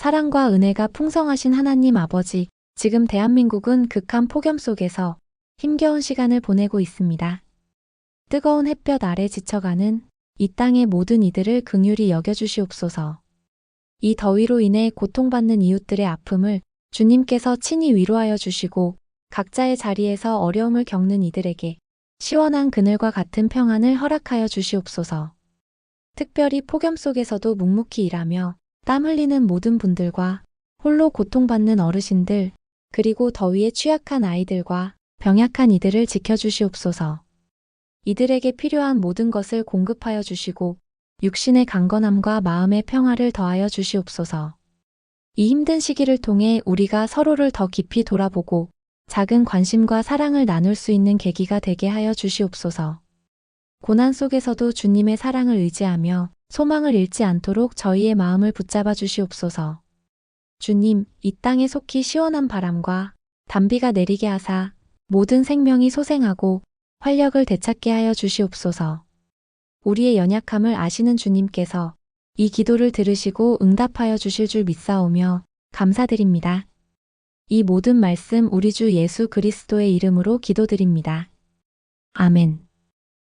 사랑과 은혜가 풍성하신 하나님 아버지, 지금 대한민국은 극한 폭염 속에서 힘겨운 시간을 보내고 있습니다. 뜨거운 햇볕 아래 지쳐가는 이 땅의 모든 이들을 긍휼히 여겨주시옵소서. 이 더위로 인해 고통받는 이웃들의 아픔을 주님께서 친히 위로하여 주시고 각자의 자리에서 어려움을 겪는 이들에게 시원한 그늘과 같은 평안을 허락하여 주시옵소서. 특별히 폭염 속에서도 묵묵히 일하며 땀 흘리는 모든 분들과 홀로 고통받는 어르신들, 그리고 더위에 취약한 아이들과 병약한 이들을 지켜주시옵소서. 이들에게 필요한 모든 것을 공급하여 주시고 육신의 강건함과 마음의 평화를 더하여 주시옵소서. 이 힘든 시기를 통해 우리가 서로를 더 깊이 돌아보고 작은 관심과 사랑을 나눌 수 있는 계기가 되게 하여 주시옵소서. 고난 속에서도 주님의 사랑을 의지하며 소망을 잃지 않도록 저희의 마음을 붙잡아 주시옵소서. 주님, 이 땅에 속히 시원한 바람과 단비가 내리게 하사 모든 생명이 소생하고 활력을 되찾게 하여 주시옵소서. 우리의 연약함을 아시는 주님께서 이 기도를 들으시고 응답하여 주실 줄 믿사오며 감사드립니다. 이 모든 말씀 우리 주 예수 그리스도의 이름으로 기도드립니다. 아멘.